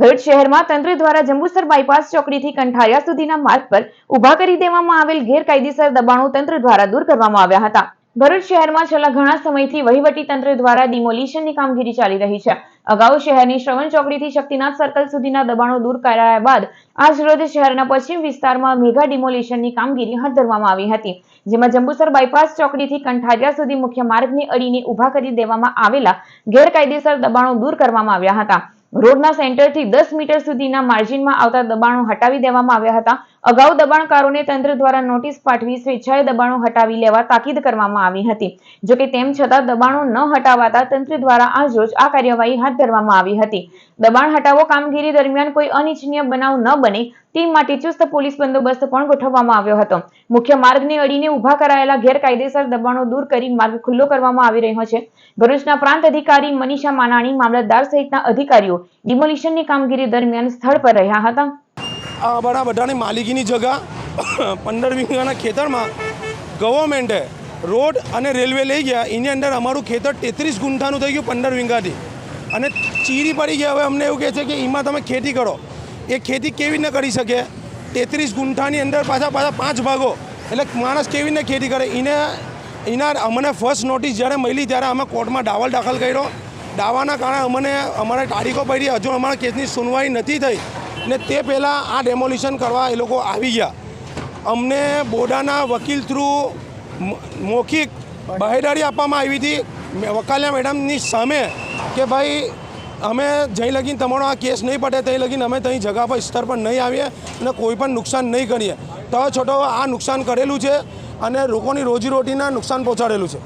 ભરૂચ શહેરમાં તંત્ર દ્વારા જંબુસર બાયપાસ ચોકડીથી કંઠારિયા સુધીના માર્ગ પર ઊભા કરી દેવામાં આવેલ ગેરકાયદેસર દબાણો તંત્ર દ્વારા દૂર કરવામાં આવ્યા હતા. ભરૂચ શહેરમાં છેલ્લા ઘણા સમયથી વહીવટી તંત્ર દ્વારા ડિમોલિશનની કામગીરી ચાલી રહી છે. અગાઉ શહેરની શ્રવણ ચોકડીથી શક્તિનાથ સર્કલ સુધીના દબાણો દૂર કરાયા બાદ આજ રોજ શહેરના પશ્ચિમ વિસ્તારમાં મેગા ડિમોલિશનની કામગીરી હાથ ધરવામાં આવી હતી, જેમાં જંબુસર બાયપાસ ચોકડીથી કંઠારિયા સુધી મુખ્ય માર્ગની અડીને ઊભા કરી દેવામાં આવેલા ગેરકાયદેસર દબાણો દૂર કરવામાં આવ્યા હતા. રોડના સેન્ટરથી દસ મીટર સુધીના માર્જિનમાં આવતા દબાણો હટાવી દેવામાં આવ્યા હતા. અગાઉ દબાણકારોને તંત્ર દ્વારા નોટિસ પાઠવી સ્વેચ્છાએ દબાણો હટાવી લેવા તાકીદ કરવામાં આવી હતી. જોકે તેમ છતાં દબાણો ન હટાવાતા તંત્ર દ્વારા આજરોજ આ કાર્યવાહી હાથ ધરવામાં આવી હતી. દબાણ હટાવો કામગીરી દરમિયાન કોઈ અનિચ્છનીય બનાવ ન બને તે માટે ચુસ્ત પોલીસ બંદોબસ્ત પણ ગોઠવવામાં આવ્યો હતો. મુખ્ય માર્ગને અડીને ઊભા કરાયેલા ગેરકાયદેસર દબાણો દૂર કરી માર્ગ ખુલ્લો કરવામાં આવી રહ્યો છે. ભરૂચના પ્રાંત અધિકારી મનીષા માનાણી, મામલતદાર સહિતના અધિકારીઓ ડિમોલિશનની કામગીરી દરમિયાન સ્થળ પર રહ્યા હતા. અમારા બધાની માલિકીની જગા પંદર વીઘાના ખેતરમાં ગવર્મેન્ટે રોડ અને રેલવે લઈ ગયા. એની અંદર અમારું ખેતર તેત્રીસ ગુંઠાનું થઈ ગયું પંદર વીઘાથી. અને ચીરી પડી ગયા. હવે અમને એવું કહે છે કે એમાં તમે ખેતી કરો. એ ખેતી કેવી રીતે કરી શકે? તેત્રીસ ગુંઠાની અંદર પાછા પાછા પાંચ ભાગો. એટલે માણસ કેવી રીતે ખેતી કરે? એને એના અમને ફર્સ્ટ નોટિસ જ્યારે મળી ત્યારે અમે કોર્ટમાં દાવલ દાખલ કર્યો. દાવાના કારણે અમને, અમારે તારીખો પડી. હજુ અમારા કેસની સુનવાઈ નથી થઈ. ને તે પહેલાં આ ડેમોલિશન કરવા એ લોકો આવી ગયા. અમને બોડાના વકીલ થ્રુ મૌખિક બાહેદારી આપવામાં આવી હતી. વકાલિયા મેડમની સામે કે ભાઈ અમે જઈ લગીને તમારો આ કેસ નહીં પડે ત્યાં લગીને અમે ત્યાં જગા પર સ્તર પર નહીં આવીએ અને કોઈ પણ નુકસાન નહીં કરીએ. તો છોટો આ નુકસાન કરેલું છે અને લોકોની રોજીરોટીના નુકસાન પહોંચાડેલું છે.